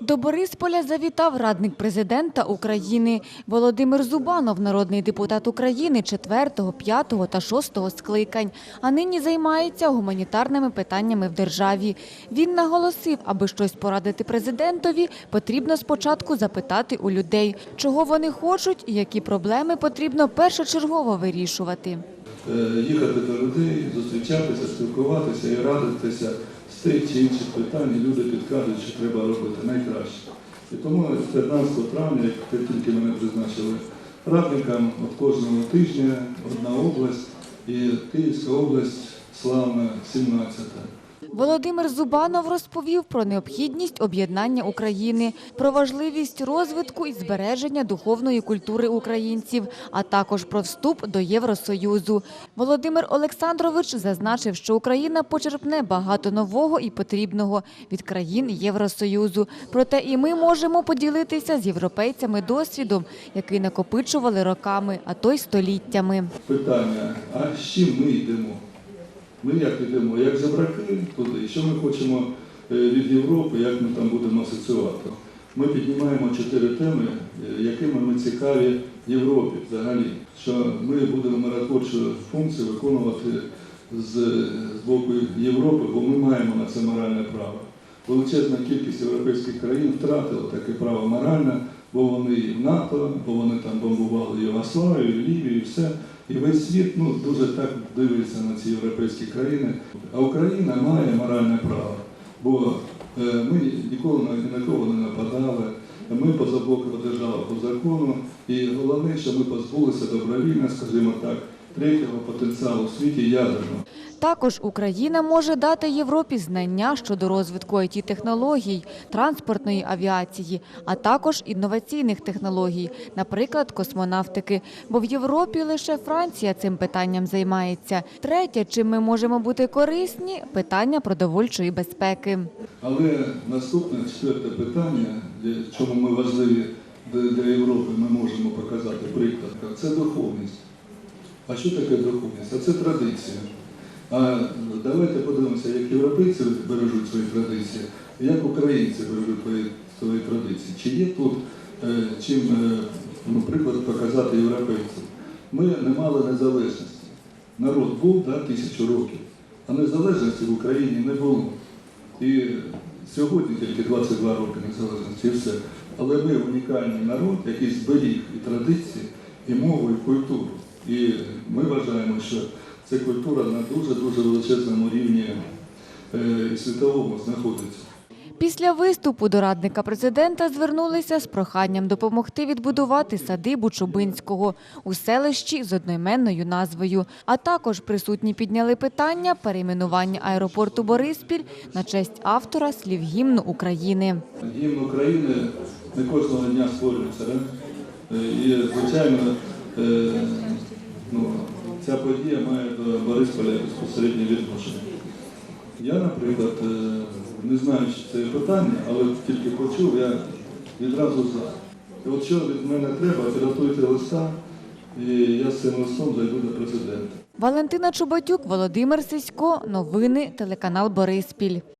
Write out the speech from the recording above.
До Борисполя завітав радник президента України Володимир Зубанов, народний депутат України 4, 5 та 6 скликань, а нині займається гуманітарними питаннями в державі. Він наголосив, аби щось порадити президентові, потрібно спочатку запитати у людей, чого вони хочуть і які проблеми потрібно першочергово вирішувати. Е, їхати до людей, зустрічатися, спілкуватися і радитися з тих чи інших питань, і люди підкажуть, що треба робити найкраще. І тому 15 травня, як тільки мене призначили радникам, от кожного тижня одна область, і Київська область славна 17-та. Володимир Зубанов розповів про необхідність об'єднання України, про важливість розвитку і збереження духовної культури українців, а також про вступ до Євросоюзу. Володимир Олександрович зазначив, що Україна почерпне багато нового і потрібного від країн Євросоюзу. Проте і ми можемо поділитися з європейцями досвідом, який накопичували роками, а то й століттями. Питання, а з чим ми йдемо? Ми як йдемо? Як жебраки туди? Що ми хочемо е, від Європи, як ми там будемо асоціювати? Ми піднімаємо чотири теми, е, якими ми цікаві Європі взагалі. Що ми будемо миротворчу функцію виконувати з, з боку Європи, бо ми маємо на це моральне право. Величезна кількість європейських країн втратила таке право моральне, бо вони і в НАТО, бо вони там бомбували Єгославію, Лівію, і все. І весь світ ну, дуже так дивиться на ці європейські країни. А Україна має моральне право, бо е, ми ніколи на, кого не нападали, ми позабокова держава по закону, і головне, що ми позбулися добровільно, скажімо так, третього потенціалу в світі ядерного. Також Україна може дати Європі знання щодо розвитку it технологій транспортної авіації, а також інноваційних технологій, наприклад, космонавтики. Бо в Європі лише Франція цим питанням займається. Третє, чим ми можемо бути корисні питання продовольчої безпеки. Але наступне четверте питання, чому ми важливі для Європи, ми можемо показати приклад, це духовність. А що таке духовність? А це традиція. А давайте подивимося, як європейці бережуть свої традиції, як українці бережуть свої, традиції. Чи є тут е, чим, е, ну, приклад показати європейцям? Ми не мали незалежності. Народ був да, тисячу років, а незалежності в Україні не було. І сьогодні тільки 22 роки незалежності і все. Але ми унікальний народ, який зберіг і традиції, і мову, і культуру. І ми вважаємо, що ця культура на дуже-дуже величезному рівні е, і світовому знаходиться. Після виступу до радника президента звернулися з проханням допомогти відбудувати садибу Чубинського у селищі з одноіменною назвою. А також присутні підняли питання перейменування аеропорту Бориспіль на честь автора слів гімну України. Гімн України не кожного дня створюється. Е, І, звичайно, е, ця подія має до Борисполя безпосереднє відношення. Я, наприклад, е, не знаю, чи це питання, але тільки почув, я відразу за. І от що від мене треба, підготуйте листа, і я з цим листом зайду до президента. Валентина Чубатюк, Володимир Сисько. Новини телеканал Бориспіль.